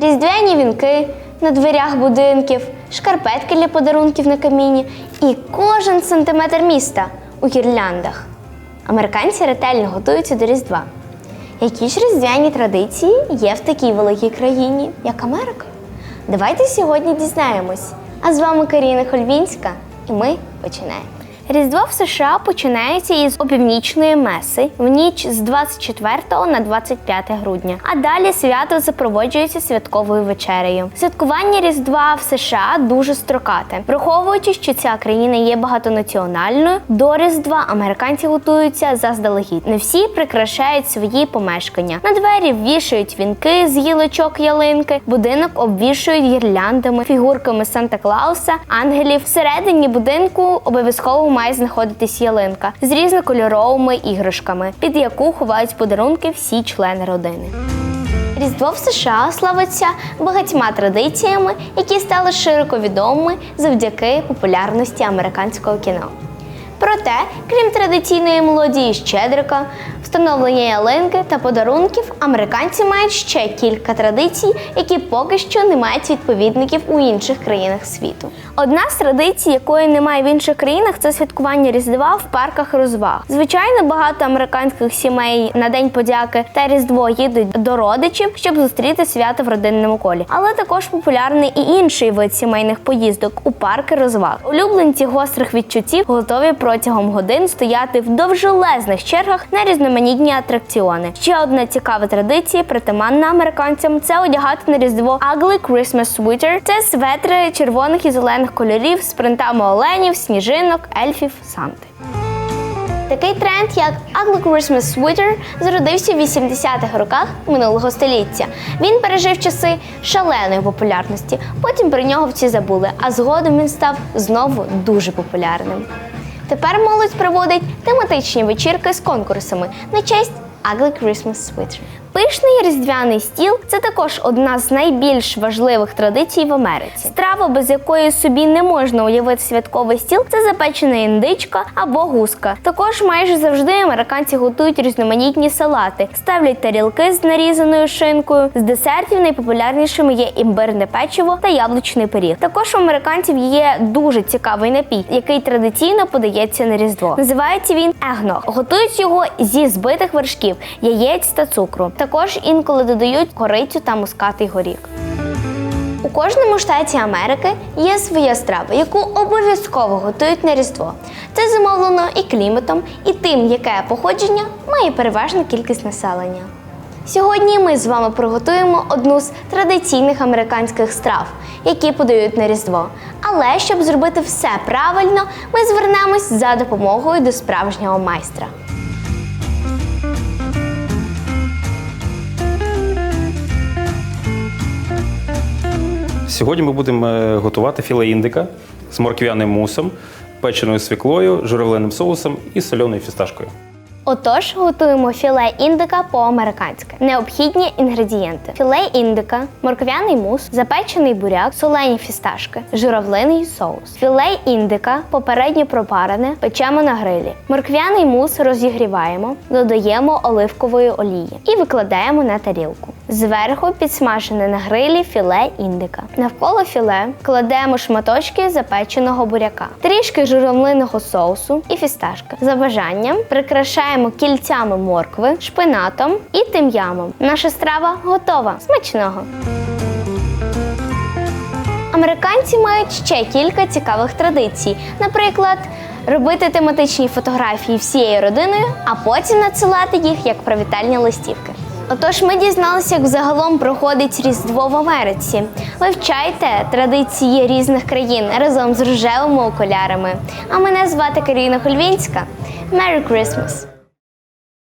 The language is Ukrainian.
різдвяні вінки на дверях будинків, шкарпетки для подарунків на каміні і кожен сантиметр міста у гірляндах. Американці ретельно готуються до Різдва. Які ж різдвяні традиції є в такій великій країні, як Америка? Давайте сьогодні дізнаємось. А з вами Каріна Хольвінська, і ми починаємо. Різдво в США починається із опівнічної меси в ніч з 24 на 25 грудня. А далі свято запроводжується святковою вечерею. Святкування Різдва в США дуже строкате. Враховуючи, що ця країна є багатонаціональною, до Різдва американці готуються заздалегідь. Не всі прикрашають свої помешкання. На двері вішають вінки з гілочок ялинки, будинок обвішують гірляндами, фігурками Санта Клауса, ангелів. Всередині будинку обов'язково має знаходитись ялинка з різнокольоровими іграшками, під яку ховають подарунки всі члени родини. Різдво в США славиться багатьма традиціями, які стали широко відомими завдяки популярності американського кіно. Проте, крім традиційної мелодії щедрика, встановлення ялинки та подарунків, американці мають ще кілька традицій, які поки що не мають відповідників у інших країнах світу. Одна з традицій, якої немає в інших країнах, це святкування Різдва в парках розваг. Звичайно, багато американських сімей на День подяки та Різдво їдуть до родичів, щоб зустріти свято в родинному колі. Але також популярний і інший вид сімейних поїздок у парки розваг. Улюбленці гострих відчуттів готові протягом годин стояти в довжелезних чергах на різноманітні атракціони. Ще одна цікава традиція, притаманна американцям, це одягати на різдво Ugly Christmas Sweater. Це светри червоних і зелених кольорів з принтами оленів, сніжинок, ельфів, санти. Такий тренд, як Ugly Christmas Sweater, зародився в 80-х роках минулого століття. Він пережив часи шаленої популярності. Потім про нього всі забули, а згодом він став знову дуже популярним. Тепер молодь проводить тематичні вечірки з конкурсами на честь Ugly Christmas Sweater. Пишний різдвяний стіл це також одна з найбільш важливих традицій в Америці. Страва, без якої собі не можна уявити святковий стіл, це запечена індичка або гуска. Також майже завжди американці готують різноманітні салати, ставлять тарілки з нарізаною шинкою. З десертів найпопулярнішими є імбирне печиво та яблучний пиріг. Також у американців є дуже цікавий напій, який традиційно подається на різдво. Називається він егног. Готують його зі збитих вершків, яєць та цукру. Також інколи додають корицю та мускатий горіх. У кожному штаті Америки є своя страва, яку обов'язково готують на Різдво. Це зумовлено і кліматом, і тим, яке походження має переважна кількість населення. Сьогодні ми з вами приготуємо одну з традиційних американських страв, які подають на Різдво. Але щоб зробити все правильно, ми звернемось за допомогою до справжнього майстра. Сьогодні ми будемо е, готувати філе індика з морквяним мусом, печеною свіклою, журавлиним соусом і соленою фісташкою. Отож, готуємо філе індика по-американськи. Необхідні інгредієнти: філе індика, морквяний мус, запечений буряк, солені фісташки, журавлиний соус. Філе індика попередньо пропарене, печемо на грилі. Морквяний мус розігріваємо, додаємо оливкової олії і викладаємо на тарілку. Зверху підсмажене на грилі філе індика. Навколо філе кладемо шматочки запеченого буряка, трішки журавлиного соусу і фісташки. За бажанням прикрашаємо кільцями моркви, шпинатом і тим'ямом. Наша страва готова. Смачного! Американці мають ще кілька цікавих традицій. Наприклад, робити тематичні фотографії всією родиною, а потім надсилати їх як привітальні листівки. Отож, ми дізналися, як загалом проходить Різдво в Америці. Вивчайте традиції різних країн разом з рожевими окулярами. А мене звати Каріна Хольвінська. Merry Christmas!